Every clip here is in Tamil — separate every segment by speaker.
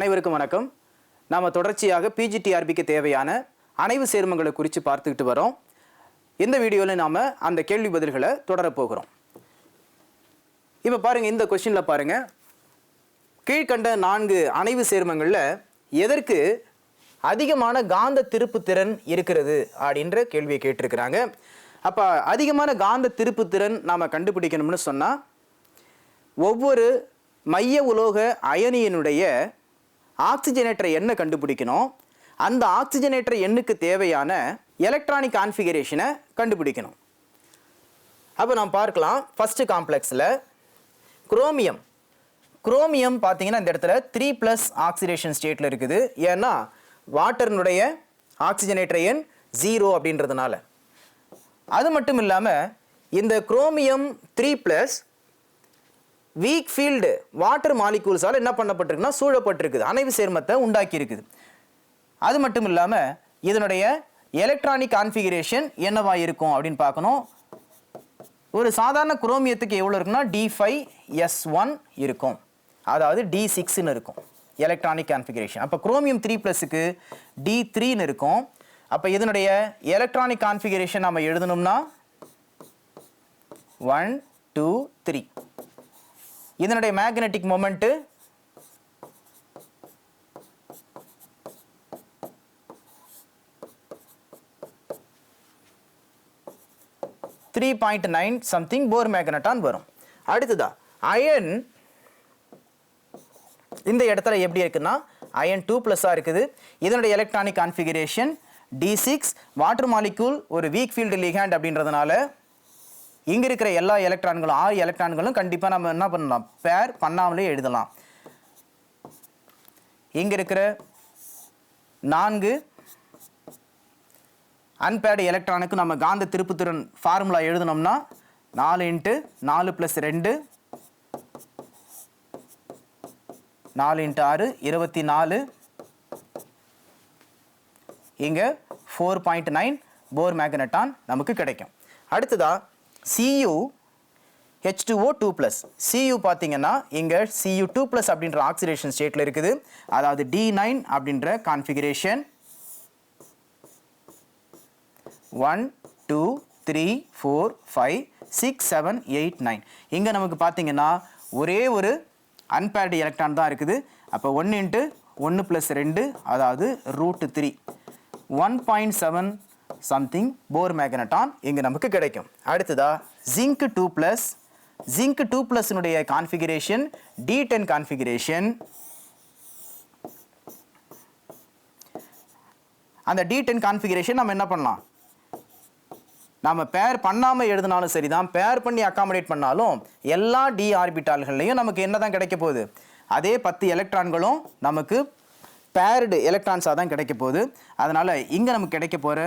Speaker 1: அனைவருக்கும் வணக்கம். நாம் தொடர்ச்சியாக பிஜிடிஆர்பிக்கு தேவையான அணைவு சேர்மங்களை குறித்து பார்த்துக்கிட்டு வரோம். இந்த வீடியோவில் நாம் அந்த கேள்வி பதில்களை தொடரப் போகிறோம். இப்போ பாருங்கள் இந்த கொஸ்டினில் பாருங்கள் கீழ்கண்ட நான்கு அணைவு சேர்மங்களில் எதற்கு அதிகமான காந்த திருப்புத்திறன் இருக்கிறது அப்படின்ற கேள்வியை கேட்டிருக்கிறாங்க. அப்போ அதிகமான காந்த திருப்புத்திறன் நாம் கண்டுபிடிக்கணும்னு சொன்னால் ஒவ்வொரு மைய உலோக அயனியினுடைய ஆக்சிஜனேட்டர் எண்ணை கண்டுபிடிக்கணும். அந்த ஆக்சிஜனேட்டர் எண்ணுக்கு தேவையான எலக்ட்ரானிக் கான்ஃபிகரேஷனை கண்டுபிடிக்கணும். அப்போ நாம் பார்க்கலாம் ஃபஸ்ட்டு காம்ப்ளெக்ஸில் குரோமியம் குரோமியம் பார்த்தீங்கன்னா இந்த இடத்துல த்ரீ ப்ளஸ் ஆக்சிடேஷன் ஸ்டேட்டில் இருக்குது. ஏன்னா வாட்டர்னுடைய ஆக்சிஜனேட்டர் எண் ஜீரோ அப்படின்றதுனால. அது மட்டும் இல்லாமல் இந்த chromium three plus weak field water மாலிகூல்ஸால் என்ன பண்ணப்பட்டிருக்குன்னா சூழப்பட்டிருக்குது. அணைவு சேர்மத்தை உண்டாக்கி இருக்குது அது மட்டும் இல்லாமல் இதனுடைய எலக்ட்ரானிக் கான்ஃபிகரேஷன் என்னவா இருக்கும் அப்படின்னு பார்க்கணும். ஒரு சாதாரண குரோமியத்துக்கு எவ்வளோ இருக்குன்னா டி ஃபைவ் எஸ் ஒன் இருக்கும். அதாவது டி சிக்ஸ்னு இருக்கும். எலக்ட்ரானிக் கான்ஃபிகரேஷன் அப்போ குரோமியம் த்ரீ ப்ளஸுக்கு டி த்ரீன்னு இருக்கும். அப்போ இதனுடைய எலக்ட்ரானிக் கான்ஃபிகரேஷன் நம்ம எழுதணும்னா ஒன் டூ த்ரீ இதனுடைய magnetic moment three point nine something four magneton வரும். அடுத்ததா அயன் இந்த இடத்துல எப்படி இருக்குன்னா அயன் டூ ப்ளஸ்ஸாக இருக்குது. இதனுடைய electronic configuration D six water molecule ஒரு வீக் ஃபீல்டு லிகேண்ட் அப்படின்றதுனால இங்கே இருக்கிற எல்லா எலக்ட்ரான்களும் ஆறு எலக்ட்ரான்களும் கண்டிப்பாக நம்ம என்ன பண்ணலாம்? பேர் பண்ணாமலே எழுதலாம். இங்கே இருக்கிற நான்கு அன்பேடு எலக்ட்ரானுக்கு நம்ம காந்த திருப்புத்திறன் ஃபார்முலா எழுதணும்னா நாலு இன்ட்டு நாலு ப்ளஸ் ரெண்டு நாலு இன்ட்டு ஆறு இருபத்தி நாலு. இங்கே four point nine four magneton நமக்கு கிடைக்கும். அடுத்ததாக CU H two O two plus CU பார்த்தீங்கன்னா இங்கே சியு டூ ப்ளஸ் அப்படின்ற ஆக்சிடேஷன் ஸ்டேட்டில் இருக்குது. அதாவது டி நைன் அப்படின்ற configuration one two three four five six seven eight nine இங்கே நமக்கு பார்த்தீங்கன்னா ஒரே ஒரு அன்பேர்டு எலக்ட்ரான் தான் இருக்குது. அப்போ ஒன்று இன்ட்டு ஒன்று ப்ளஸ் ரெண்டு அதாவது root three one point seven something four magneton இங்கே நமக்கு கிடைக்கும். அடுத்ததா zinc two plus zinc two ப்ளஸ்னுடைய configuration D ten configuration அந்த டி டென் கான்ஃபிகரேஷன் நம்ம என்ன பண்ணலாம்? நம்ம பேர் பண்ணாமல் எழுதினாலும் சரி தான் பேர் பண்ணி அக்காமடேட் பண்ணாலும் எல்லா டி ஆர்பிட்டால்கள்லையும் நமக்கு என்ன தான் கிடைக்க போகுது? அதே பத்து எலக்ட்ரான்களும் நமக்கு பேர்டு எலக்ட்ரான்ஸாக தான் கிடைக்க போகுது. அதனால் இங்கே நமக்கு கிடைக்க போகிற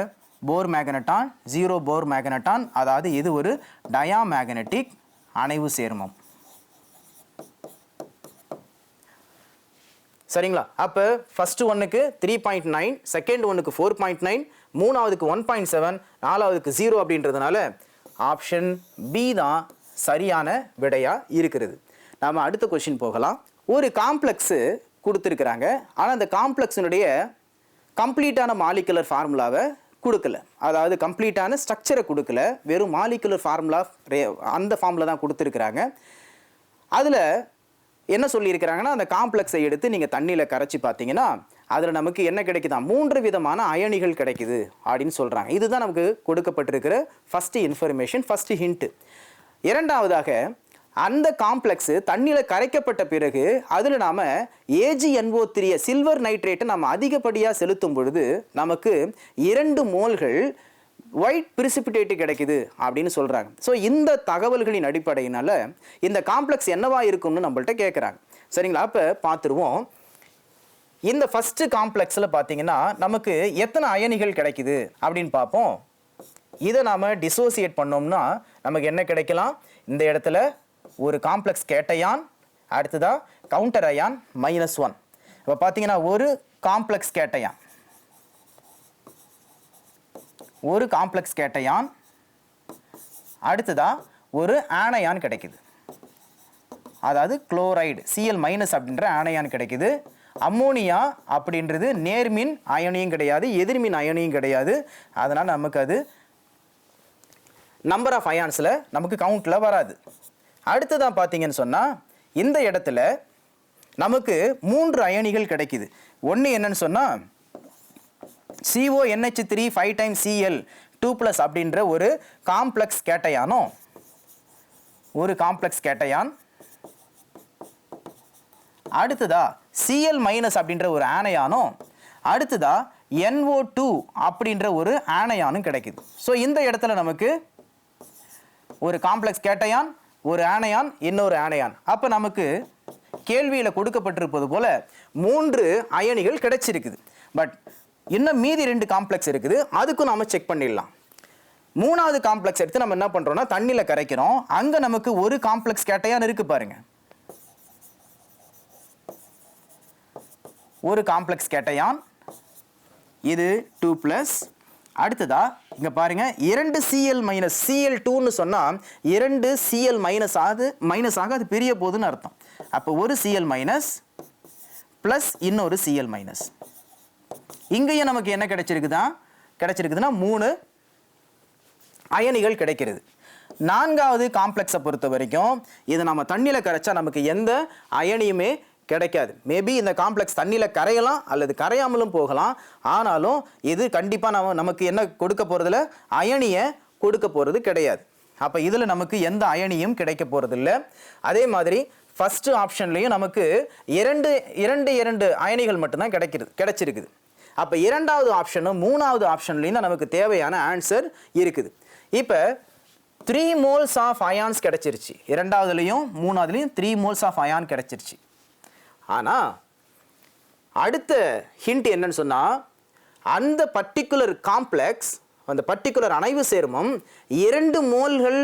Speaker 1: four magneton zero four magneton அதாவது இது ஒரு டயா மேக்னட்டிக் அணைவு சேர்மம். சரிங்களா? அப்போ ஃபஸ்ட்டு ஒன்றுக்கு த்ரீ பாயிண்ட் நைன் செகண்ட் ஒன்றுக்கு ஃபோர் பாயிண்ட் நைன் மூணாவதுக்கு ஒன் பாயிண்ட் செவன் நாலாவதுக்கு ஜீரோ அப்படின்றதுனால ஆப்ஷன் பி தான் சரியான விடையாக இருக்கிறது. நாம் அடுத்த கொஷின் போகலாம். ஒரு காம்ப்ளெக்ஸு கொடுத்துருக்குறாங்க. ஆனால் அந்த காம்ப்ளெக்ஸினுடைய கம்ப்ளீட்டான மாலிகுலர் ஃபார்முலாவை கொடுக்கல. அதாவது கம்ப்ளீட்டான ஸ்ட்ரக்சரை கொடுக்கல. வெறும் மாலிகுலர் ஃபார்முலா அந்த ஃபார்மில் தான் கொடுத்துருக்குறாங்க. அதில் என்ன சொல்லியிருக்கிறாங்கன்னா அந்த காம்ப்ளெக்ஸை எடுத்து நீங்கள் தண்ணியில் கரைச்சி பார்த்தீங்கன்னா அதில் நமக்கு என்ன கிடைக்குதா? மூன்று விதமான அயனிகள் கிடைக்குது அப்படின்னு சொல்கிறாங்க இதுதான் நமக்கு கொடுக்கப்பட்டிருக்கிற ஃபஸ்ட்டு இன்ஃபர்மேஷன் ஃபஸ்ட்டு ஹிண்ட்டு இரண்டாவதாக அந்த காம்ப்ளெக்ஸு தண்ணியில் கரைக்கப்பட்ட பிறகு அதில் நாம் ஏஜிஎன்ஓ த்ரீய சில்வர் நைட்ரேட்டை நம்ம அதிகப்படியாக செலுத்தும் பொழுது நமக்கு இரண்டு மோல்கள் ஒயிட் பிரிசிபிடேட்டு கிடைக்குது அப்படின்னு சொல்கிறாங்க ஸோ இந்த தகவல்களின் அடிப்படையினால் இந்த காம்ப்ளெக்ஸ் என்னவா இருக்கும்னு நம்மள்ட்ட கேட்குறாங்க சரிங்களா? அப்போ பார்த்துருவோம் இந்த ஃபஸ்ட்டு காம்ப்ளெக்ஸில் பார்த்தீங்கன்னா நமக்கு எத்தனை அயனிகள் கிடைக்குது அப்படின்னு பார்ப்போம் இதை நாம் டிசோசியேட் பண்ணோம்னா நமக்கு என்ன கிடைக்கலாம்? இந்த இடத்துல ஒரு காம்ப்ளெக்ஸ் கேட்டையான் அடுத்ததாக கவுண்டர் அயான் மைனஸ் ஒன் இப்போ பார்த்தீங்கன்னா ஒரு காம்ப்ளெக்ஸ் கேட்டையான் ஒரு காம்ப்ளெக்ஸ் கேட்டையான் அடுத்ததா ஒரு ஆனையான் கிடைக்குது. அதாவது குளோரைடு சிஎல் மைனஸ் அப்படின்ற ஆனையான் கிடைக்குது. அம்மோனியா அப்படின்றது நேர்மின் அயனியும் கிடையாது எதிர்மின் அயனியும் கிடையாது. அதனால் நமக்கு அது நம்பர் ஆஃப் அயான்ஸில் நமக்கு கவுண்டில் வராது. அடுத்ததான் பார்த்தீங்கன்னு சொன்னால் இந்த இடத்துல நமக்கு மூன்று அயனிகள் கிடைக்குது. ஒன்று என்னன்னு சொன்னால் CO NH three five time CL two plus அப்படின்ற ஒரு காம்ப்ளெக்ஸ் கேட்டையானோ ஒரு காம்ப்ளெக்ஸ் கேட்டையான். அடுத்ததா சிஎல் மைனஸ் அப்படின்ற ஒரு ஆனையானும் அடுத்ததா என்ஓ டூ அப்படின்ற ஒரு ஆனையானும் கிடைக்குது. ஸோ இந்த இடத்துல நமக்கு ஒரு காம்ப்ளெக்ஸ் கேட்டையான் ஒரு ஆணையான் இன்னொரு ஆணையான். அப்போ நமக்கு கேள்வியில் கொடுக்கப்பட்டிருப்பது போல மூன்று அயனிகள் கிடைச்சிருக்குது. பட் இன்னும் மீதி ரெண்டு காம்ப்ளெக்ஸ் இருக்குது. அதுக்கும் நாம் செக் பண்ணிடலாம். மூணாவது காம்ப்ளெக்ஸ் எடுத்து நம்ம என்ன பண்ணுறோம்னா தண்ணியில் கரைக்கிறோம். அங்கே நமக்கு ஒரு காம்ப்ளெக்ஸ் கேட்டையான் இருக்கு பாருங்க. ஒரு காம்ப்ளெக்ஸ் கேட்டையான். இது டூ ப்ளஸ் அடுத்ததா இங்கே பாருங்க இரண்டு சிஎல் மைனஸ் சிஎல் டூன்னு சொன்னால் இரண்டு சிஎல் மைனஸ் ஆகுது மைனஸ் ஆக அது பிரிய போகுதுன்னு அர்த்தம். அப்போ ஒரு சிஎல் மைனஸ் ப்ளஸ் இன்னொரு சிஎல் மைனஸ் இங்கேயும் நமக்கு என்ன கிடைச்சிருக்குதான் கிடைச்சிருக்குதுன்னா மூணு அயனிகள் கிடைக்கிறது. நான்காவது காம்ப்ளெக்ஸை பொறுத்த வரைக்கும் இது நம்ம தண்ணியில் கரைச்சா நமக்கு எந்த அயனியுமே கிடைக்காது. மேபி இந்த காம்ப்ளெக்ஸ் தண்ணியில் கரையலாம் அல்லது கரையாமலும் போகலாம். ஆனாலும் இது கண்டிப்பாக நம்ம நமக்கு என்ன கொடுக்க போகிறதுல அயனியை கொடுக்க போகிறது கிடையாது. அப்போ இதில் நமக்கு எந்த அயனியும் கிடைக்க போகிறதில்ல அதே மாதிரி ஃபஸ்ட்டு ஆப்ஷன்லேயும் நமக்கு இரண்டு இரண்டு இரண்டு அயனிகள் மட்டும்தான் கிடைக்கிறது கிடைச்சிருக்குது. அப்போ இரண்டாவது ஆப்ஷனும் மூணாவது ஆப்ஷன்லேயும் தான் நமக்கு தேவையான ஆன்சர் இருக்குது. இப்போ த்ரீ மோல்ஸ் ஆஃப் அயான்ஸ் கிடச்சிருச்சு. இரண்டாவதுலேயும் மூணாவதுலேயும் த்ரீ மோல்ஸ் ஆஃப் அயான் கிடைச்சிருச்சு. ஆனால் அடுத்த ஹிண்ட் என்னன்னு சொன்னால் அந்த பர்டிகுலர் காம்ப்ளெக்ஸ் அந்த பர்டிகுலர் அணைவு சேர்மம் இரண்டு மோல்கள்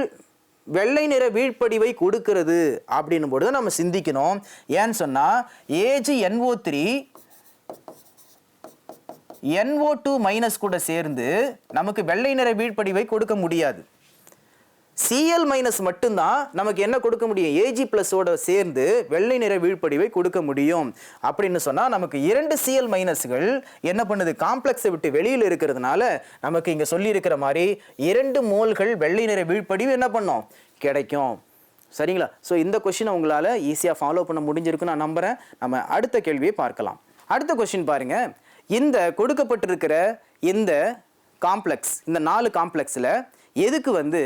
Speaker 1: வெள்ளை நிற வீழ்ப்படிவை கொடுக்கிறது அப்படின்னும் பொழுது நம்ம சிந்திக்கணும். ஏன்னு சொன்னால் AG NO three NO two minus கூட சேர்ந்து நமக்கு வெள்ளை நிற வீழ்ப்படிவை கொடுக்க முடியாது. சிஎல் மைனஸ் மட்டும்தான் நமக்கு என்ன கொடுக்க முடியும்? ஏஜி பிளஸோட சேர்ந்து வெள்ளை நிற வீழ்படிவை கொடுக்க முடியும். அப்படின்னு சொன்னால் நமக்கு இரண்டு சிஎல் மைனஸ்கள் என்ன பண்ணுது? காம்ப்ளெக்ஸை விட்டு வெளியில் இருக்கிறதுனால நமக்கு இங்கே சொல்லியிருக்கிற மாதிரி இரண்டு மோல்கள் வெள்ளை நிற வீழ்ப்படிவு என்ன பண்ணோம்? கிடைக்கும். சரிங்களா? ஸோ இந்த கொஷினை உங்களால் ஈஸியாக ஃபாலோ பண்ண முடிஞ்சிருக்குன்னு நான் நம்புகிறேன் நம்ம அடுத்த கேள்வியை பார்க்கலாம். அடுத்த கொஷின் பாருங்க. இந்த கொடுக்கப்பட்டிருக்கிற இந்த காம்ப்ளெக்ஸ் இந்த நாலு காம்ப்ளெக்ஸில் எதுக்கு வந்து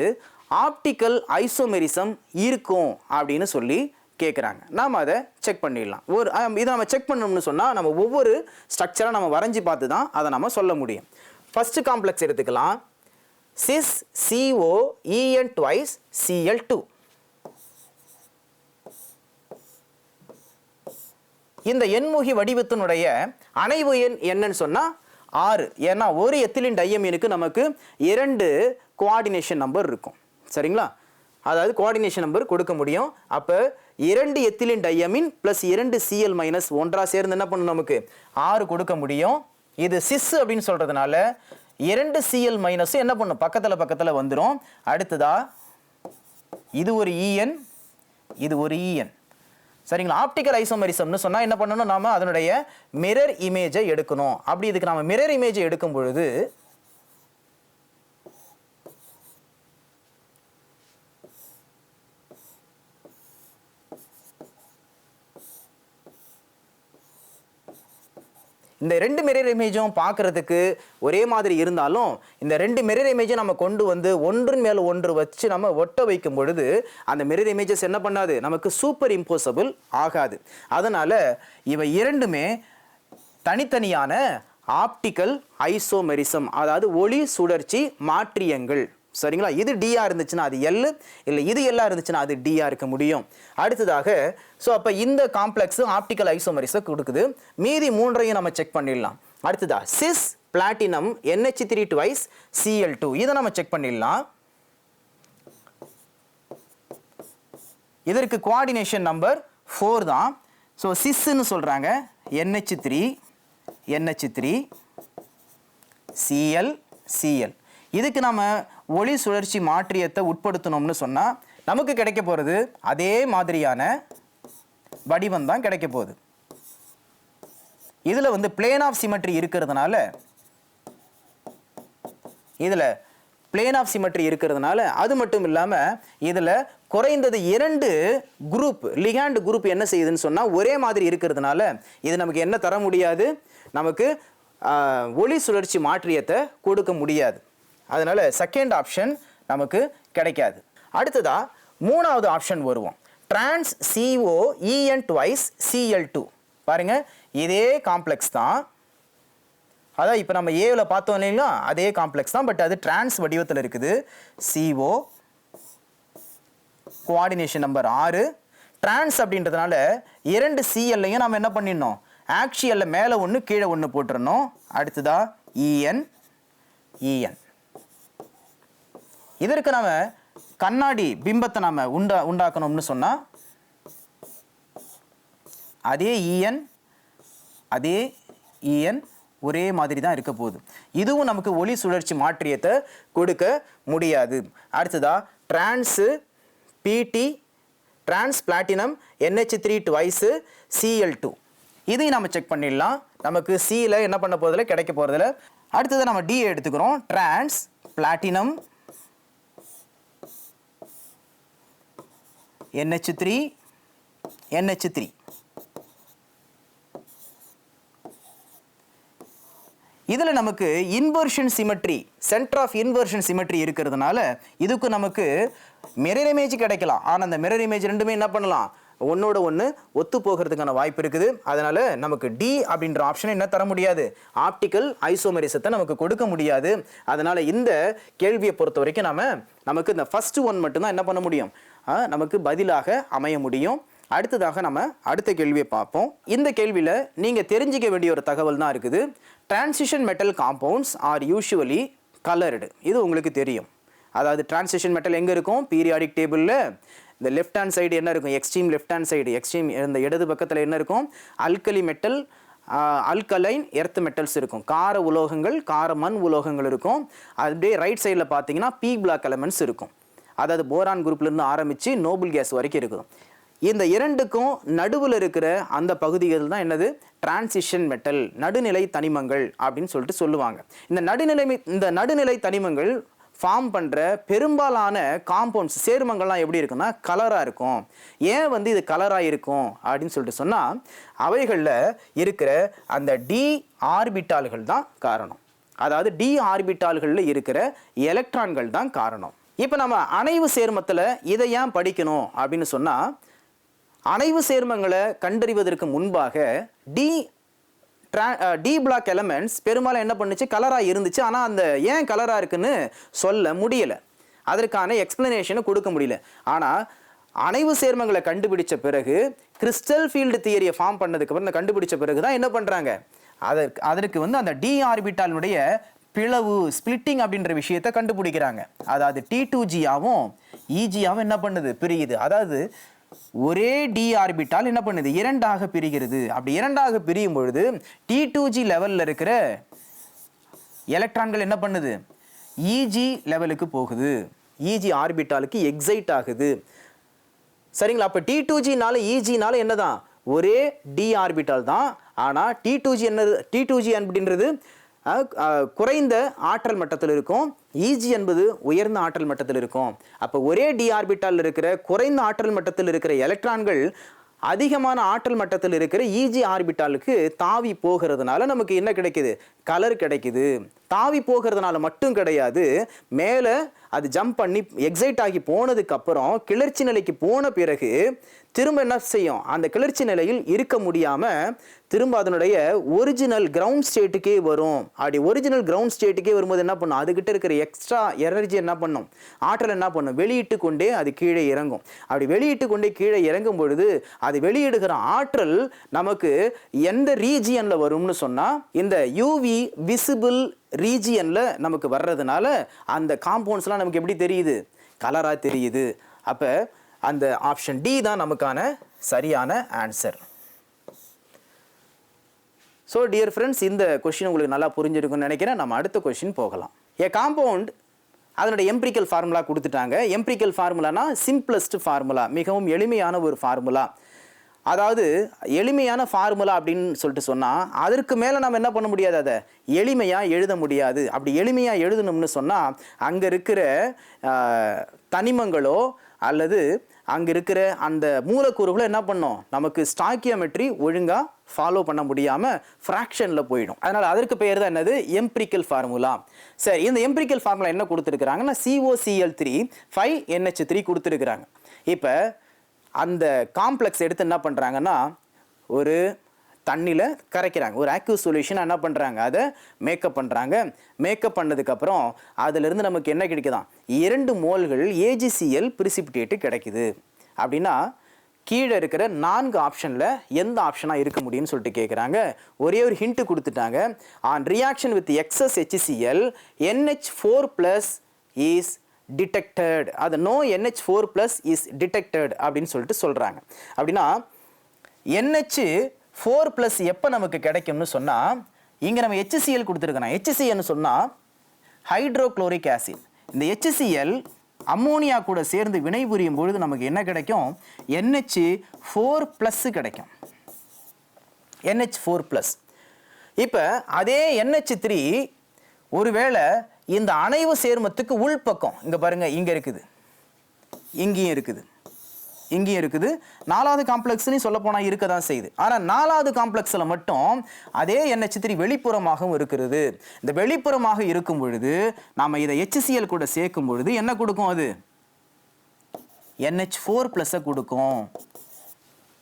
Speaker 1: ஆப்டிக்கல் ஐசோமெரிசம் இருக்கும் அப்படின்னு சொல்லி கேட்குறாங்க நாம் அதை செக் பண்ணிடலாம். ஒரு இதை நம்ம செக் பண்ணணும்னு சொன்னால் நம்ம ஒவ்வொரு ஸ்ட்ரக்சராக நம்ம வரைஞ்சி பார்த்து தான் அதை நம்ம சொல்ல முடியும். ஃபஸ்ட்டு காம்ப்ளெக்ஸ் எடுத்துக்கலாம். Cis CO EN twice CL two இந்த எண்முகி வடிவத்தினுடைய அணைவு எண் என்னன்னு சொன்னால் ஆறு. ஏன்னா ஒரு எத்திலின் டையமீனுக்கு நமக்கு இரண்டு கோஆர்டினேஷன் நம்பர் இருக்கும். சரிங்களா? அதாவது கோஆர்டினேஷன் நம்பர் கொடுக்க முடியும். அப்போ இரண்டு எத்திலின் டையமின் ப்ளஸ் இரண்டு சிஎல் மைனஸ் ஒன்றாக சேர்ந்து என்ன பண்ணும் நமக்கு? ஆறு கொடுக்க முடியும். இது சிஸ் அப்படின்னு சொல்கிறதுனால இரண்டு சிஎல் மைனஸும் என்ன பண்ணும்? பக்கத்தில் பக்கத்தில் வந்துடும் அடுத்ததா இது ஒரு இஎன் இது ஒரு இஎன் சரிங்களா? ஆப்டிக்கல் ஐசோமரிசம்னு சொன்னால் என்ன பண்ணணும்? நாம அதனுடைய மிரர் இமேஜை எடுக்கணும். அப்படி இதுக்கு நாம் மிரர் இமேஜை எடுக்கும் பொழுது இந்த ரெண்டு மிரர் இமேஜும் பார்க்கறதுக்கு ஒரே மாதிரி இருந்தாலும் இந்த ரெண்டு மிரர் இமேஜை நம்ம கொண்டு வந்து ஒன்றின் மேலே ஒன்று வச்சு நம்ம ஒட்ட வைக்கும் பொழுது அந்த மிரர் இமேஜஸ் என்ன பண்ணாது? நமக்கு சூப்பர் இம்போசபிள் ஆகாது. அதனால் இவை இரண்டுமே தனித்தனியான ஆப்டிக்கல் ஐசோமெரிசம் அதாவது ஒளி சுழற்சி மாற்றியங்கள். சரிங்களா? இது டிஆ இருந்துச்சுன்னா அது எல் இல்லை இது எல்லாம் இருந்துச்சுன்னா அது டிஆ இருக்க முடியும். அடுத்ததாக ஸோ அப்போ இந்த காம்ப்ளெக்ஸும் ஆப்டிக்கல் ஐசோமரிஸை கொடுக்குது. மீதி மூன்றையும் நம்ம செக் பண்ணிடலாம். அடுத்ததா cis platinum NH three twice CL two இதை நம்ம செக் பண்ணிடலாம். இதற்கு கோஆர்டினேஷன் நம்பர் ஃபோர் தான். ஸோ சிஸ்ன்னு சொல்கிறாங்க NH three NH three CL CL இதுக்கு நம்ம ஒளி சுழற்சி மாற்றியத்தை உட்படுத்தணும்னு சொன்னால் நமக்கு கிடைக்க போகிறது அதே மாதிரியான வடிவம் தான் கிடைக்க போகுது. இதில் வந்து பிளேன் ஆஃப் சிமெட்ரி இருக்கிறதுனால இதில் பிளேன் ஆஃப் சிமெட்ரி இருக்கிறதுனால அது மட்டும் இல்லாமல் இதில் குறைந்தது இரண்டு குரூப் லிகாண்ட் குரூப் என்ன செய்யுதுன்னு சொன்னால் ஒரே மாதிரி இருக்கிறதுனால இது நமக்கு என்ன தர முடியாது? நமக்கு ஒளி சுழற்சி மாற்றியத்தை கொடுக்க முடியாது. அதனால் செகண்ட் ஆப்ஷன் நமக்கு கிடைக்காது. அடுத்ததாக மூணாவது ஆப்ஷன் வருவோம். Trans CO EN twice CL two பாருங்க இதே காம்ப்ளெக்ஸ் தான். அதான் இப்போ நம்ம ஏவில் பார்த்தோம் இல்லைங்களா? அதே காம்ப்ளெக்ஸ் தான் பட் அது டிரான்ஸ் வடிவத்தில் இருக்குது. சிஓ கோஆர்டினேஷன் நம்பர் ஆறு. டிரான்ஸ் அப்படின்றதுனால இரண்டு சிஎல்லையும் நம்ம என்ன பண்ணிடணும்? ஆக்சியல்ல மேலே ஒன்று கீழே ஒன்று போட்டுறணும். அடுத்ததா இஎன் இஎன் இதற்கு நாம் கண்ணாடி பிம்பத்தை நாம் உண்டா உண்டாக்கணும்னு சொன்னால் அதே இஎன் அதே இஎன் ஒரே மாதிரி தான் இருக்க போகுது. இதுவும் நமக்கு ஒளி சுழற்சி மாற்றியத்தை கொடுக்க முடியாது. அடுத்ததா trans PT trans platinum NH three twice CL two இதையும் நம்ம செக் பண்ணிடலாம். நமக்கு சியில் என்ன பண்ண போகிறதில்ல கிடைக்க போகிறதில்ல அடுத்தது நம்ம டி எடுத்துக்கிறோம். Trans platinum NH three NH three இதில் நமக்கு inversion symmetry centre of inversion symmetry இருக்கிறதுனால இதுக்கு நமக்கு மிரர் இமேஜ் கிடைக்கலாம். ஆனால் அந்த மிரர் இமேஜ் ரெண்டுமே என்ன பண்ணலாம்? ஒன்னோட ஒன்று ஒத்து போகிறதுக்கான வாய்ப்பு இருக்குது. அதனால் நமக்கு டி அப்படின்ற ஆப்ஷனை என்ன தர முடியாது? ஆப்டிக்கல் ஐசோமெரிசத்தை நமக்கு கொடுக்க முடியாது. அதனால் இந்த கேள்வியை பொறுத்த வரைக்கும் நம்ம நமக்கு இந்த ஃபஸ்ட்டு ஒன் மட்டும்தான் என்ன பண்ண முடியும்? நமக்கு பதிலாக அமைய முடியும். அடுத்ததாக நம்ம அடுத்த கேள்வியை பார்ப்போம். இந்த கேள்வியில் நீங்கள் தெரிஞ்சிக்க வேண்டிய ஒரு தகவல் தான் இருக்குது. Transition metal compounds are usually coloured இது உங்களுக்கு தெரியும். அதாவது டிரான்சிஷன் மெட்டல் எங்கே இருக்கும்? பீரியாடிக் டேபிளில் இந்த லெஃப்ட் ஹேண்ட் சைடு என்ன இருக்கும்? Extreme left hand side extreme இந்த இடது பக்கத்தில் என்ன இருக்கும்? Alkali metal alkaline earth metals இருக்கும். கார உலோகங்கள் கார மண் உலோகங்கள் இருக்கும். அப்படியே ரைட் சைடில் பார்த்தீங்கன்னா பி பிளாக் எலமெண்ட்ஸ் இருக்கும். அதாவது போரான் குரூப்லேருந்து ஆரம்பித்து நோபல் கேஸ் வரைக்கும் இருக்கும் இந்த இரண்டுக்கும் நடுவில் இருக்கிற அந்த பகுதிகள் தான் என்னது? டிரான்சிஷன் மெட்டல் நடுநிலை தனிமங்கள் அப்படின்னு சொல்லிட்டு சொல்லுவாங்க. இந்த நடுநிலை இந்த நடுநிலை தனிமங்கள் ஃபார்ம் பண்ணுற பெரும்பாலான காம்பவுண்ட்ஸ் சேர்மங்கள்லாம் எப்படி இருக்குன்னா கலராக இருக்கும். ஏன் வந்து இது கலராக இருக்கும் அப்படின்னு சொல்லிட்டு சொன்னால் அவைகளில் இருக்கிற அந்த டி ஆர்பிட்டால்கள் தான் காரணம். அதாவது டி ஆர்பிட்டால்களில் இருக்கிற எலக்ட்ரான்கள் தான் காரணம். இப்போ நம்ம அணைவு சேர்மத்தில் இதை ஏன் படிக்கணும் அப்படின்னு சொன்னால் அணைவு சேர்மங்களை கண்டறிவதற்கு முன்பாக டி டி பிளாக் எலமெண்ட்ஸ் பெரும்பாலும் என்ன பண்ணுச்சு? கலராக இருந்துச்சு. ஆனால் அந்த ஏன் கலராக இருக்குன்னு சொல்ல முடியலை. அதற்கான எக்ஸ்பிளனேஷனை கொடுக்க முடியல. ஆனால் அணைவு சேர்மங்களை கண்டுபிடிச்ச பிறகு கிறிஸ்டல் ஃபீல்டு தியரியை ஃபார்ம் பண்ணதுக்கு அப்புறம் இந்த கண்டுபிடிச்ச பிறகு தான் என்ன பண்ணுறாங்க அதற்கு அதற்கு வந்து அந்த டி ஆர்பிட்டாலினுடைய பிளவு ஸ்பிளிட்டிங் அப்படின்ற விஷயத்தை கண்டுபிடிக்கிறாங்க. அதாவது டி டூ ஜியாவும் இஜியாவும் என்ன பண்ணுது? பிரியுது. அதாவது ஒரே டி ஆர்பிட்டால் என்ன பண்ணுது? இரண்டாக பிரிகிறது. அப்படி இரண்டாக பிரியும் பொழுது டி டூ ஜி லெவலில் இருக்கிற எலக்ட்ரான்கள் என்ன பண்ணுது? இஜி லெவலுக்கு போகுது. இஜி ஆர்பிட்டாலுக்கு எக்ஸைட் ஆகுது. சரிங்களா? அப்போ டி டூ ஜினால இஜினால என்னதான்? ஒரே டி ஆர்பிட்டால் தான். ஆனால் டி டூ ஜி என்ன டி டூ ஜி அப்படின்றது குறைந்த ஆற்றல் மட்டத்தில் இருக்கும். இஜி என்பது உயர்ந்த ஆற்றல் மட்டத்தில் இருக்கும். அப்போ ஒரே டி ஆர்பிட்டால் இருக்கிற குறைந்த ஆற்றல் மட்டத்தில் இருக்கிற எலக்ட்ரான்கள் அதிகமான ஆற்றல் மட்டத்தில் இருக்கிற இஜி ஆர்பிட்டாலுக்கு தாவி போகிறதுனால நமக்கு என்ன கிடைக்குது? கலர் கிடைக்குது. தாவி போகிறதுனால மட்டும் கிடையாது மேலே அது ஜம்ப் பண்ணி எக்ஸைட் ஆகி போனதுக்கப்புறம் கிளர்ச்சி நிலைக்கு போன பிறகு திரும்ப என்ன செய்யும்? அந்த கிளர்ச்சி நிலையில் இருக்க முடியாமல் திரும்ப அதனுடைய ஒரிஜினல் கிரவுண்ட் ஸ்டேட்டுக்கே வரும். அப்படி ஒரிஜினல் கிரவுண்ட் ஸ்டேட்டுக்கே வரும்போது என்ன பண்ணும்? அதுக்கிட்ட இருக்கிற எக்ஸ்ட்ரா எனர்ஜி என்ன பண்ணும்? ஆற்றல் என்ன பண்ணும்? வெளியிட்டு கொண்டே அது கீழே இறங்கும். அப்படி வெளியிட்டு கொண்டே கீழே இறங்கும் பொழுது அது வெளியிடுகிற ஆற்றல் நமக்கு எந்த ரீஜியனில் வரும்னு சொன்னால் இந்த யூவி விசிபிள் ரீஜியனில் நமக்கு வர்றதுனால அந்த காம்பவுண்ட்ஸ்லாம் நமக்கு எப்படி தெரியுது? கலராக தெரியுது. அப்போ அந்த ஆப்ஷன் டி தான் நமக்கான சரியான ஆன்சர் ஸோ டியர் ஃப்ரெண்ட்ஸ் இந்த கொஷின் உங்களுக்கு நல்லா புரிஞ்சிருக்குன்னு நினைக்கிறேன். நம்ம அடுத்த கொஷின் போகலாம். ஏ காம்பவுண்ட் அதனுடைய எம்பிரிக்கல் ஃபார்முலா கொடுத்துட்டாங்க. எம்பிரிக்கல் ஃபார்முலானா சிம்பிளஸ்ட் ஃபார்முலா மிகவும் எளிமையான ஒரு ஃபார்முலா அதாவது எளிமையான ஃபார்முலா அப்படின்னு சொல்லிட்டு சொன்னால் அதற்கு மேலே நம்ம என்ன பண்ண முடியாது அதை? எளிமையாக எழுத முடியாது. அப்படி எளிமையாக எழுதணும்னு சொன்னால் அங்கே இருக்கிற தனிமங்களோ அல்லது அங்கே இருக்கிற அந்த மூலக்கூறுகளை என்ன பண்ணோம்? நமக்கு ஸ்டாக்கியோமெட்ரி ஒழுங்காக ஃபாலோ பண்ண முடியாமல் ஃப்ராக்ஷனில் போயிடும். அதனால் அதற்கு பெயர் தான் என்னது? எம்பிரிக்கல் ஃபார்முலா சரி இந்த எம்பிரிக்கல் ஃபார்முலா என்ன கொடுத்துருக்குறாங்கன்னா CoCl three five NH three கொடுத்துருக்குறாங்க. இப்போ அந்த காம்ப்ளெக்ஸ் எடுத்து என்ன பண்ணுறாங்கன்னா ஒரு தண்ணியில் கரைக்கிறாங்க. ஒரு ஆக்யூ சொல்யூஷன் என்ன பண்ணுறாங்க அதை மேக்கப் பண்ணுறாங்க மேக்கப் பண்ணதுக்கப்புறம் அதிலிருந்து நமக்கு என்ன கிடைக்குதான் இரண்டு மோல்கள் ஏஜிசிஎல் பிரிசிபிட்டேட்டு கிடைக்குது. அப்படின்னா கீழே இருக்கிற நான்கு ஆப்ஷனில் எந்த ஆப்ஷனாக இருக்க முடியும்னு சொல்லிட்டு கேட்குறாங்க ஒரே ஒரு ஹிண்ட்டு கொடுத்துட்டாங்க. On reaction with excess HCl NH four plus is detected அது no NH four plus is detected அப்படின்னு சொல்லிட்டு சொல்கிறாங்க அப்படின்னா என்ஹெச் ஃபோர் ப்ளஸ் எப்போ நமக்கு கிடைக்கும்னு சொன்னால் இங்கே நம்ம ஹெச்சிசிஎல் கொடுத்துருக்கோம். ஹெச்சிசிஎல்னு சொன்னால் ஹைட்ரோக்ளோரிக் ஆசிட் இந்த ஹெச்சிசிஎல் அம்மோனியா கூட சேர்ந்து வினைபுரியும் பொழுது நமக்கு என்ன கிடைக்கும்? என்ஹெச் ஃபோர் ப்ளஸ் கிடைக்கும். என்ஹெச் ஃபோர் ப்ளஸ் இப்போ அதே என்ஹெச் த்ரீ ஒருவேளை இந்த அணைவு சேர்மத்துக்கு உள்பக்கம் இங்கே பாருங்கள் இங்கே இருக்குது. இங்கேயும் இருக்குது. இங்கேயும் இருக்குது. நாலாவது காம்ப்ளெக்ஸ்லையும் சொல்ல போனால் இருக்க தான் செய்யுது. ஆனால் நாலாவது காம்ப்ளெக்ஸில் மட்டும் அதே எண்ணெய் சித்திரி வெளிப்புறமாகவும் இருக்கிறது. இந்த வெளிப்புறமாக இருக்கும் பொழுது நாம் இதை HCl கூட சேர்க்கும் பொழுது என்ன கொடுக்கும் அது? என்ஹெச் ஃபோர் ப்ளஸ்ஸை கொடுக்கும்.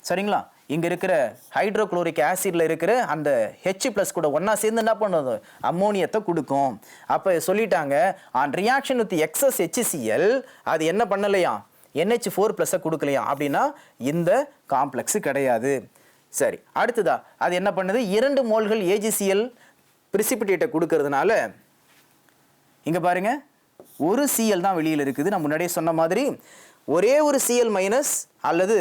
Speaker 1: சரிங்களா? இங்கே இருக்கிற ஹைட்ரோக்ளோரிக் ஆசிட்ல இருக்கிற அந்த ஹெச் ப்ளஸ் கூட ஒன்றா சேர்ந்து என்ன பண்ணுது? அம்மோனியத்தை கொடுக்கும். அப்போ சொல்லிட்டாங்க on reaction with excess HCl அது என்ன பண்ணலையா? என்ஹெச் ஃபோர் ப்ளஸ்ஸை கொடுக்கலையா? அப்படின்னா இந்த காம்ப்ளெக்ஸு கிடையாது. சரி அடுத்ததா அது என்ன பண்ணுது? இரண்டு மோல்கள் ஏஜிசிஎல் பிரிசிபிட்டேட்டை கொடுக்கறதுனால இங்கே பாருங்க ஒரு சிஎல் தான் வெளியில் இருக்குது. நான் முன்னாடியே சொன்ன மாதிரி ஒரே ஒரு சிஎல் மைனஸ் அல்லது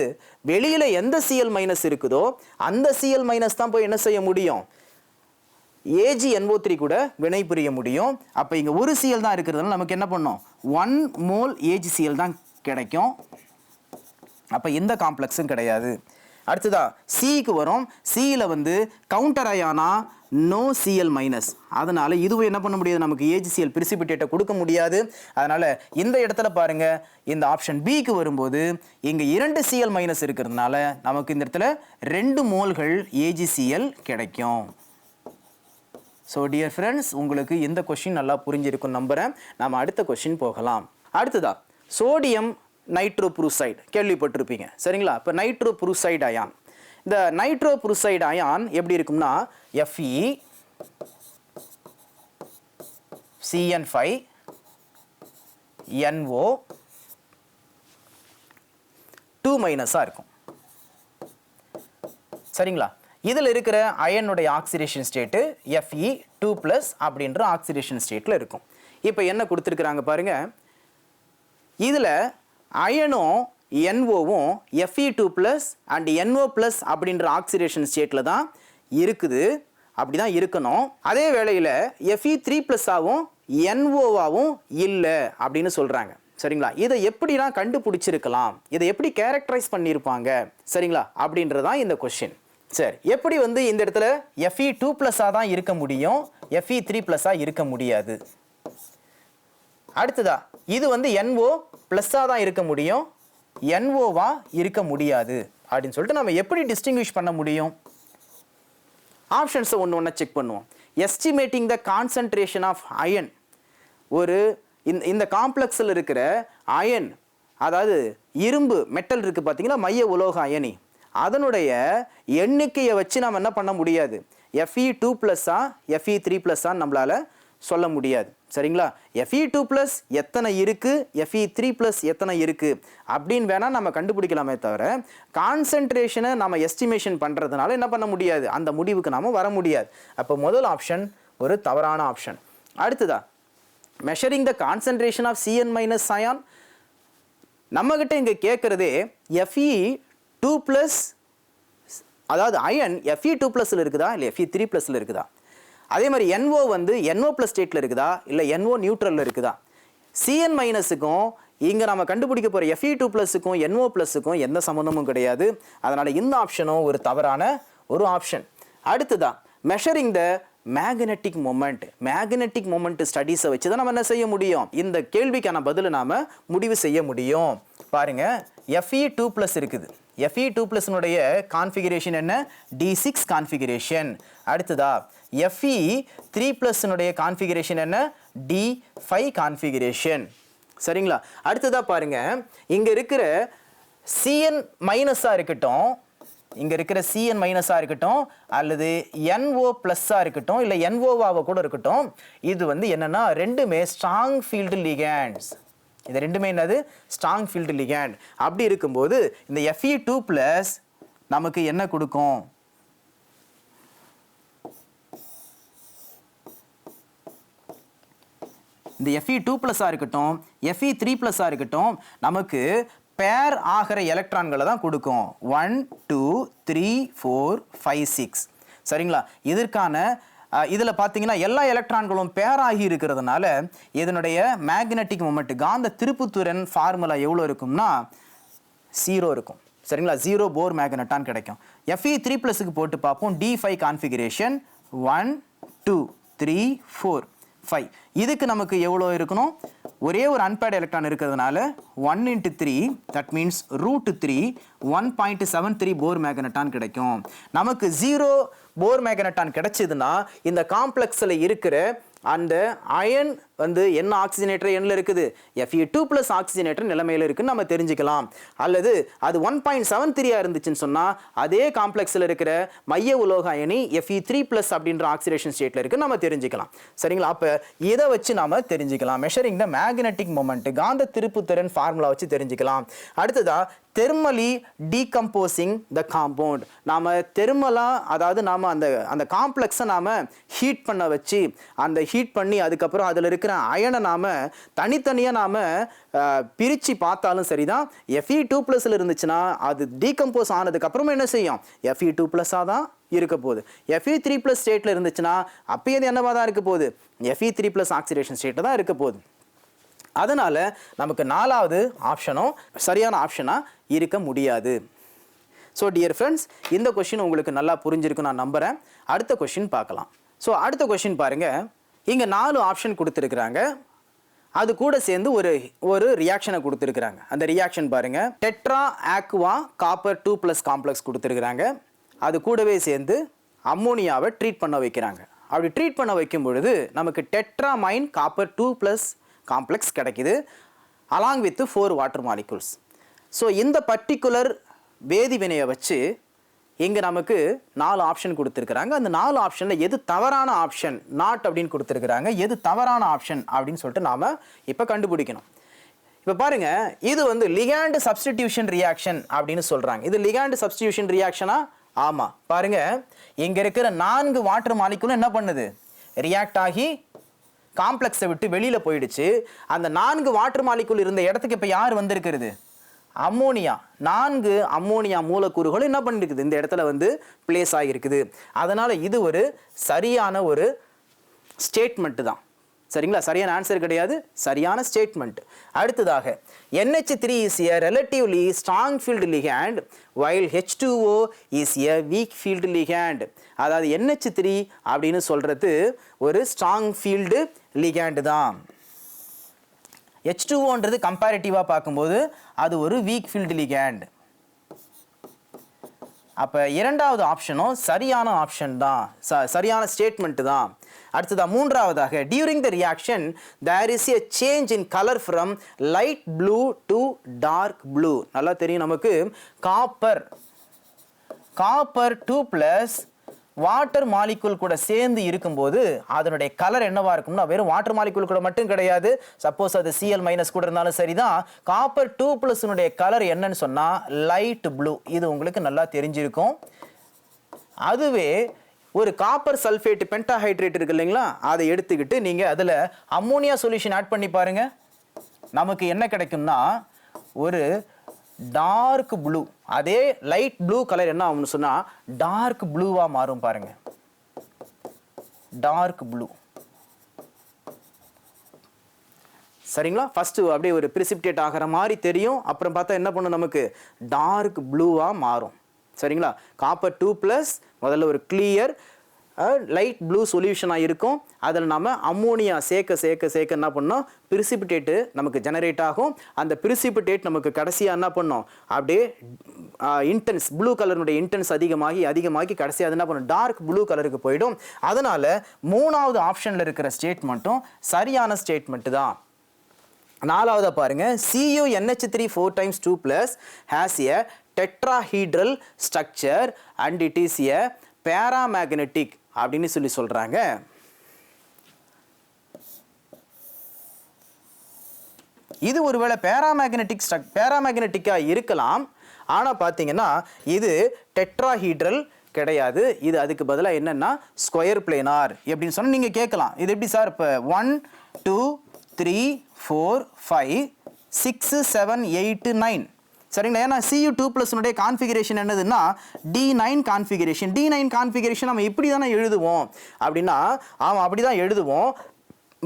Speaker 1: வெளியில் எந்த சிஎல் மைனஸ் இருக்குதோ அந்த சிஎல் மைனஸ் தான் போய் என்ன செய்ய முடியும்? ஏஜி என்ஓ த்ரீ கூட வினை புரிய முடியும். அப்போ இங்கே ஒரு சிஎல் தான் இருக்கிறதுனால நமக்கு என்ன பண்ணோம்? ஒன் மோல் ஏஜிசிஎல் தான் கிடைக்கும். அப்போ எந்த காம்ப்ளெக்ஸும் கிடையாது. அடுத்ததா சிக்கு வரும். சியில் வந்து கவுண்டர் அயானா நோ சிஎல் மைனஸ் அதனால் இதுவும் என்ன பண்ண முடியாது? நமக்கு ஏஜிசிஎல் பிரிசிபிட்டேட்டை கொடுக்க முடியாது. அதனால் இந்த இடத்துல பாருங்கள் இந்த ஆப்ஷன் பிக்கு வரும்போது இங்கே இரண்டு சிஎல் மைனஸ் இருக்கிறதுனால நமக்கு இந்த இடத்துல ரெண்டு மோல்கள் ஏஜிசிஎல் கிடைக்கும். ஸோ டியர் ஃப்ரெண்ட்ஸ் உங்களுக்கு இந்த கொஷின் நல்லா புரிஞ்சிருக்கும் நம்புகிறேன் நம்ம அடுத்த கொஷின் போகலாம். அடுத்ததா சோடியம் நைட்ரோபுருசைடு கேள்விப்பட்டிருப்பீங்க. சரிங்களா? இப்போ நைட்ரோபுருசைடு அயான் இந்த நைட்ரோ புருசைடு அயான் எப்படி இருக்கும்னா Fe CN five NO two மைனஸாக இருக்கும். சரிங்களா? இதில் இருக்கிற அயனுடைய oxidation state Fe two plus அப்படின்ற ஆக்சிடேஷன் ஸ்டேட்டில் இருக்கும். இப்போ என்ன கொடுத்துருக்குறாங்க பாருங்கள் இதில் அயனும் என்ஓவும் Fe two plus and NO plus அப்படின்ற ஆக்சிடேஷன் ஸ்டேட்டில் தான் இருக்குது. அப்படி தான் இருக்கணும். அதே வேளையில் எஃப்இ த்ரீ ப்ளஸ்ஸாகவும் என்ஓவாகவும் இல்லை அப்படின்னு சொல்கிறாங்க சரிங்களா? இதை எப்படிலாம் கண்டுபிடிச்சிருக்கலாம்? இதை எப்படி கேரக்டரைஸ் பண்ணியிருப்பாங்க? சரிங்களா? அப்படின்றதான் இந்த கொஷின் சரி எப்படி வந்து இந்த இடத்துல எஃப்இ டூ ப்ளஸ்ஸாக தான் இருக்க முடியும்? எஃப்இ த்ரீ ப்ளஸ்ஸாக இருக்க முடியாது. அடுத்ததா இது வந்து என்ஓ ப்ளஸ்ஸாக தான் இருக்க முடியும்? என்ஓவாக இருக்க முடியாது. அப்படின்னு சொல்லிட்டு நம்ம எப்படி டிஸ்டிங்விஷ் பண்ண முடியும்? ஆப்ஷன்ஸை ஒன்று ஒன்றா செக் பண்ணுவோம். Estimating the concentration of iron ஒரு இந்த இந்த காம்ப்ளெக்ஸில் இருக்கிற அயன் அதாவது இரும்பு மெட்டல் இருக்குது பார்த்தீங்களா மைய உலோக அயனி. அதனுடைய எண்ணிக்கையை வச்சு நம்ம என்ன பண்ண முடியாது? எஃப்இ டூ ப்ளஸ்ஸா எஃப்இ த்ரீ ப்ளஸ்ஸான்னு நம்மளால் சொல்ல முடியாது. சரிங்களா? எஃப்இ டூ ப்ளஸ் எத்தனை இருக்குது எஃப்இ த்ரீ ப்ளஸ் எத்தனை இருக்குது அப்படின்னு வேணால் நம்ம கண்டுபிடிக்கலாமே தவிர கான்சன்ட்ரேஷனை நம்ம எஸ்டிமேஷன் பண்ணுறதுனால என்ன பண்ண முடியாது? அந்த முடிவுக்கு நாம் வர முடியாது. அப்போ முதல் ஆப்ஷன் ஒரு தவறான ஆப்ஷன் அடுத்ததா measuring the concentration of CN minus cyan நம்மக்கிட்ட இங்கே கேட்குறதே எஃப்இ டூ ப்ளஸ் அதாவது அயன் எஃப்இ டூ ப்ளஸில் இருக்குதா? இல்லை எஃப்இ த்ரீ ப்ளஸில் இருக்குதா? அதே மாதிரி என்ஓ வந்து என்ஓ ப்ளஸ் ஸ்டேட்டில் இருக்குதா? இல்லை என்ஓ நியூட்ரலில் இருக்குதா? சிஎன் மைனஸுக்கும் இங்கே நம்ம கண்டுபிடிக்க போகிற எஃப்இ டூ ப்ளஸுக்கும் என்ஓ ப்ளஸுக்கும் எந்த சம்மந்தமும் கிடையாது. அதனால் இந்த ஆப்ஷனும் ஒரு தவறான ஒரு ஆப்ஷன் அடுத்ததா measuring the magnetic moment magnetic moment ஸ்டடீஸை வச்சு தான் நம்ம என்ன செய்ய முடியும்? இந்த கேள்விக்கான பதிலை நாம் முடிவு செய்ய முடியும். பாருங்க எஃப்இ டூ ப்ளஸ் இருக்குது. எஃப்இ டூ ப்ளஸ்னுடைய கான்ஃபிகரேஷன் என்ன? டி சிக்ஸ் கான்ஃபிகரேஷன் அடுத்ததா எஃப்இ த்ரீ ப்ளஸ்னுடைய கான்ஃபிகரேஷன் என்ன? டி ஃபைவ் கான்ஃபிகரேஷன் சரிங்களா? அடுத்ததாக பாருங்கள் இங்கே இருக்கிற சிஎன் மைனஸாக இருக்கட்டும் இங்கே இருக்கிற சிஎன் மைனஸாக இருக்கட்டும் அல்லது என்ஓ ப்ளஸ்ஸாக இருக்கட்டும் இல்லை என்ஓவாவை கூட இருக்கட்டும் இது வந்து என்னென்னா ரெண்டுமே ஸ்ட்ராங் ஃபீல்டு லிகேண்ட்ஸ் இது ரெண்டுமே என்னது? ஸ்ட்ராங் ஃபீல்டு லிகேண்ட் அப்படி இருக்கும்போது இந்த எஃப்இ டூ ப்ளஸ் நமக்கு என்ன கொடுக்கும்? இந்த எஃப்இ டூ ப்ளஸ்ஸாக இருக்கட்டும் எஃப்இ த்ரீ ப்ளஸ்ஸாக இருக்கட்டும் நமக்கு பேர் ஆகிற எலக்ட்ரான்களை தான் கொடுக்கும். One two three four five six சரிங்களா? இதற்கான இதில் பார்த்தீங்கன்னா எல்லா எலக்ட்ரான்களும் பேராகி இருக்கிறதுனால இதனுடைய மேக்னெட்டிக் மூமெண்ட் காந்த திருப்புத்திறன் ஃபார்முலா எவ்வளோ இருக்கும்னா ஜீரோ இருக்கும். சரிங்களா? ஜீரோ போர் மேக்னட்டான் கிடைக்கும். எஃப்இ த்ரீ ப்ளஸுக்கு போட்டு பார்ப்போம். D five configuration one two three four five இதுக்கு நமக்கு எவ்வளோ இருக்கணும்? ஒரே ஒரு அன்பேட் எலக்ட்ரான் இருக்கிறதுனால one into three that means root three one point seven three four magneton கிடைக்கும். நமக்கு ஜீரோ போர் மேக்னட்டான் கிடைச்சதுன்னா இந்த காம்ப்ளெக்ஸில் இருக்கிற அந்த அயன் வந்து என்ன ஆக்சிஜனேட்டர் எண்ணில் இருக்குது? எஃப்இ டூ ப்ளஸ் ஆக்சிஜனேட்டர் நிலைமையில் இருக்குன்னு நம்ம தெரிஞ்சுக்கலாம். அல்லது அது ஒன் பாயிண்ட் செவன் த்ரீயாக இருந்துச்சுன்னு சொன்னால் அதே காம்ப்ளெக்ஸில் இருக்கிற மைய உலோக அயனி எஃப்இ த்ரீ ப்ளஸ் அப்படின்ற ஆக்சிடேஷன் ஸ்டேட்டில் இருக்குன்னு நம்ம தெரிஞ்சுக்கலாம். சரிங்களா? அப்போ இதை வச்சு நாம் தெரிஞ்சுக்கலாம். மெஷரிங் த மேக்னெட்டிக் மொமெண்ட் காந்த திருப்புத்திறன் ஃபார்முலா வச்சு தெரிஞ்சுக்கலாம். அடுத்ததாக தெர்மலி டீகம்போசிங் த காம்பவுண்ட் நாம் தெர்மலாக அதாவது நாம் அந்த அந்த காம்ப்ளெக்ஸை நாம் ஹீட் பண்ண வச்சு அந்த ஹீட் பண்ணி அதுக்கப்புறம் அதில் இருக்கிற அயனை நாம் தனித்தனியாக நாம் பிரித்து பார்த்தாலும் சரி தான் எஃப்இ டூ ப்ளஸில் இருந்துச்சுன்னா அது டீகம்போஸ் ஆனதுக்கப்புறமா என்ன செய்யும்? எஃப்இ டூ ப்ளஸாக தான் இருக்க போகுது. எஃப்இ த்ரீ ப்ளஸ் ஸ்டேட்டில் இருந்துச்சுன்னா அப்போயே அது என்னவாக தான் இருக்க போகுது? எஃப்இ த்ரீ ப்ளஸ் ஆக்சிடேஷன் ஸ்டேட்டில் தான் இருக்க போகுது. அதனால் நமக்கு நாலாவது ஆப்ஷனும் சரியான ஆப்ஷனாக இருக்க முடியாது. ஸோ டியர் ஃப்ரெண்ட்ஸ் இந்த கொஷின் உங்களுக்கு நல்லா புரிஞ்சிருக்கு நான் நம்புகிறேன் அடுத்த கொஷின் பார்க்கலாம். ஸோ அடுத்த கொஷின் பாருங்கள் இங்கே நாலு ஆப்ஷன் கொடுத்துருக்குறாங்க. அது கூட சேர்ந்து ஒரு ஒரு ரியாக்ஷனை கொடுத்துருக்குறாங்க. அந்த ரியாக்ஷன் பாருங்கள் tetra aqua copper two plus complex கொடுத்துருக்குறாங்க. அது கூடவே சேர்ந்து அம்மோனியாவை ட்ரீட் பண்ண வைக்கிறாங்க. அப்படி ட்ரீட் பண்ண வைக்கும் பொழுது நமக்கு tetrammine copper two plus complex கிடைக்கிது along with four water molecules so இந்த பர்டிகுலர் வேதிவினையை வச்சு இங்கே நமக்கு நாலு ஆப்ஷன் கொடுத்துருக்குறாங்க. அந்த நாலு ஆப்ஷனில் எது தவறான ஆப்ஷன் நாட் அப்படின்னு கொடுத்துருக்குறாங்க. எது தவறான ஆப்ஷன் அப்படின்னு சொல்லிட்டு நாம் இப்போ கண்டுபிடிக்கணும். இப்போ பாருங்க இது வந்து லிகாண்ட் சப்ஸ்டிடியூஷன் ரியாக்ஷன் அப்படின்னு சொல்கிறாங்க இது லிகாண்ட் சப்ஸ்டிடியூஷன் ரியாக்ஷனா ஆமாம் பாருங்கள் இங்கே இருக்கிற நான்கு வாட்டர் மாலிக்குலும் என்ன பண்ணுது? ரியாக்ட் ஆகி காம்ப்ளெக்ஸை விட்டு வெளியில் போயிடுச்சு. அந்த நான்கு வாட்டர் மாலிக்குள் இருந்த இடத்துக்கு இப்போ யார் வந்திருக்கிறது? அம்மோனியா. நான்கு அம்மோனியா மூலக்கூறுகளும் என்ன பண்ணிருக்குது? இந்த இடத்துல வந்து பிளேஸ் ஆகியிருக்குது. அதனால் இது ஒரு சரியான ஒரு ஸ்டேட்மெண்ட்டு தான். சரிங்களா? சரியான ஆன்சர் கிடையாது. சரியான ஸ்டேட்மெண்ட் அடுத்ததாக NH three is a relatively strong field ligand while H two O is a weak field ligand அதாவது என்ஹெச் த்ரீ அப்படின்னு சொல்கிறது ஒரு ஸ்ட்ராங் ஃபீல்டு லிகேண்டு தான். ஹெச் டூஓன்றது கம்பேரிட்டிவாக பார்க்கும்போது அது ஒரு வீக் ஃபீல்டு லிகேண்ட் அப்போ இரண்டாவது ஆப்ஷனும் சரியான ஆப்ஷன் தான். ச சரியான ஸ்டேட்மெண்ட்டு தான். அடுத்ததா மூன்றாவதாக during the reaction there is a change in colour from light blue to dark blue நல்லா தெரியும் நமக்கு. Copper copper two plus water molecule கூட சேர்ந்து இருக்கும்போது அதனுடைய கலர் என்னவா இருக்கும்னா வெறும் வாட்டர் மாலிக்குள் கூட மட்டும் கிடையாது. சப்போஸ் அது சிஎல் மைனஸ் கூட இருந்தாலும் சரிதான். காப்பர் டூ பிளஸ்னுடைய கலர் என்னன்னு சொன்னா லைட் ப்ளூ இது உங்களுக்கு நல்லா தெரிஞ்சிருக்கும். அதுவே ஒரு காப்பர் சல்ஃபேட் பென்டாஹைட்ரேட் இருக்கு இல்லைங்களா? அதை எடுத்துக்கிட்டு நீங்க அதுல அம்மோனியா சொல்யூஷன் ஆட் பண்ணி பாருங்க. நமக்கு என்ன கிடைக்கும்னா ஒரு டார்க் ப்ளூ அதே லைட் ப்ளூ கலர் என்ன ஆகும்னு சொன்னால் டார்க் ப்ளூவாக மாறும் பாருங்க. டார்க் ப்ளூ சரிங்களா? ஃபஸ்ட்டு அப்படியே ஒரு பிரிசிப்டேட் ஆகிற மாதிரி தெரியும். அப்புறம் பார்த்தா என்ன பண்ணும் நமக்கு? டார்க் ப்ளூவாக மாறும். சரிங்களா? காப்பர் டூ ப்ளஸ் முதல்ல ஒரு கிளியர் லைட் ப்ளூ சொல்யூஷனாக இருக்கும். அதில் நம்ம அம்மோனியா சேர்க்க சேர்க்க சேர்க்க என்ன பண்ணோம்? பிரிசிபிடேட்டு நமக்கு ஜெனரேட் ஆகும். அந்த பிரிசிபிடேட் நமக்கு கடைசியாக என்ன பண்ணோம்? அப்படியே இன்டென்ஸ் ப்ளூ கலருடைய இன்டென்ஸ் அதிகமாகி அதிகமாகி கடைசியாக என்ன பண்ணும்? டார்க் ப்ளூ கலருக்கு போயிடும். அதனால் மூணாவது ஆப்ஷனில் இருக்கிற ஸ்டேட்மெண்ட்டும் சரியான ஸ்டேட்மெண்ட்டு தான். நாலாவதாக பாருங்க. Cu NH three four times two plus has a tetrahedral structure and it is a paramagnetic அப்படின்னு சொல்லி சொல்கிறாங்க இது ஒருவேளை பேராமேக்னெட்டிக் ஸ்ட்ரக் பேராமேக்னெட்டிக்காக இருக்கலாம். ஆனால் பார்த்தீங்கன்னா இது டெட்ராஹீட்ரல் கிடையாது. இது அதுக்கு பதிலாக என்னென்னா ஸ்கொயர் பிளேனார் எப்படின்னு சொன்னால் நீங்கள் கேட்கலாம். இது எப்படி சார்? இப்போ one two three four five six seven eight nine சரிங்களா? ஏன்னா சியூ டூ ப்ளஸ்னுடைய கான்ஃபிகரேஷன் என்னதுன்னா d nine configuration d nine configuration நம்ம இப்படி தானே எழுதுவோம். அப்படின்னா ஆமாம் அப்படி தான் எழுதுவோம்.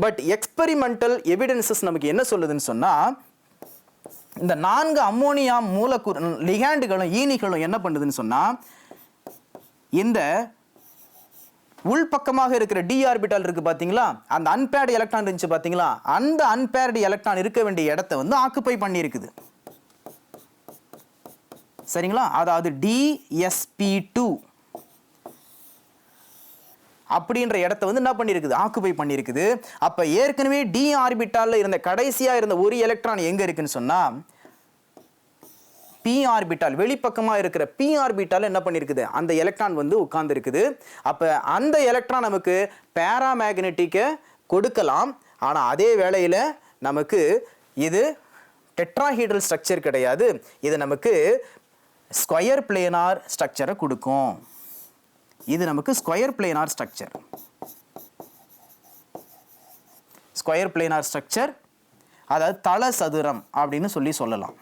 Speaker 1: பட் எக்ஸ்பெரிமெண்டல் எவிடன்சஸ் நமக்கு என்ன சொல்லுதுன்னு சொன்னால் இந்த நான்கு அம்மோனியா மூலக்கூறு லிகாண்டுகளும் ஈனிகளும் என்ன பண்ணுதுன்னு சொன்னால் இந்த உள்பக்கமாக இருக்கிற டி ஆர்பிட்டால் இருக்குது பார்த்தீங்களா அந்த அன்பேர்டு எலக்ட்ரான் இருந்துச்சு பார்த்தீங்களா அந்த அன்பேர்டு எலக்ட்ரான் இருக்க வேண்டிய இடத்த வந்து ஆக்குப்பை பண்ணியிருக்குது. சரிங்களா? அதாவது டிஎஸ்பி டூ அப்படின்ற இடத்த வந்து என்ன பண்ணியிருக்குது ஆக்குபை பண்ணியிருக்குது அப்போ ஏற்கனவே டி ஆர்பிட்டாலில் இருந்த கடைசியாக இருந்த ஒரு எலக்ட்ரான் எங்கே இருக்குன்னு சொன்னால் பி ஆர்பிட்டால் வெளிப்பக்கமாக இருக்கிற பி ஆர்பிட்டால் என்ன பண்ணியிருக்குது அந்த எலக்ட்ரான் வந்து உட்கார்ந்துருக்குது. அப்போ அந்த எலக்ட்ரான் நமக்கு பேராமேக்னெட்டிக்கை கொடுக்கலாம். ஆனால் அதே வேளையில் நமக்கு இது டெட்ராஹீட்ரல் ஸ்ட்ரக்சர் கிடையாது. இது நமக்கு ஸ்கொயர் பிளேனார் ஸ்ட்ரக்சரை கொடுக்கும். இது நமக்கு square planar structure square planar structure அதாவது தள சதுரம் அப்படின்னு சொல்லி சொல்லலாம்.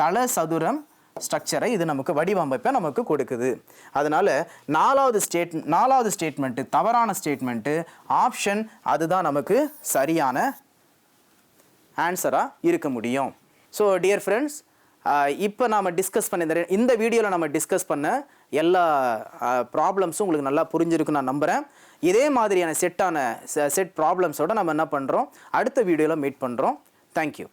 Speaker 1: தள சதுரம் ஸ்ட்ரக்சரை இது நமக்கு வடிவமைப்பை நமக்கு கொடுக்குது. அதனால் நாலாவது ஸ்டேட் நாலாவது ஸ்டேட்மெண்ட்டு தவறான ஸ்டேட்மெண்ட்டு ஆப்ஷன் அதுதான் நமக்கு சரியான ஆன்சராக இருக்க முடியும். ஸோ டியர் ஃப்ரெண்ட்ஸ் இப்போ நாம் டிஸ்கஸ் பண்ண இந்த வீடியோவில் நம்ம டிஸ்கஸ் பண்ண எல்லா ப்ராப்ளம்ஸும் உங்களுக்கு நல்லா புரிஞ்சிருக்குன்னு நான் நம்புகிறேன் இதே மாதிரியான செட்டான செட் ப்ராப்ளம்ஸோட நம்ம என்ன பண்ணுறோம் அடுத்த வீடியோவில் மீட் பண்ணுறோம் தேங்க்யூ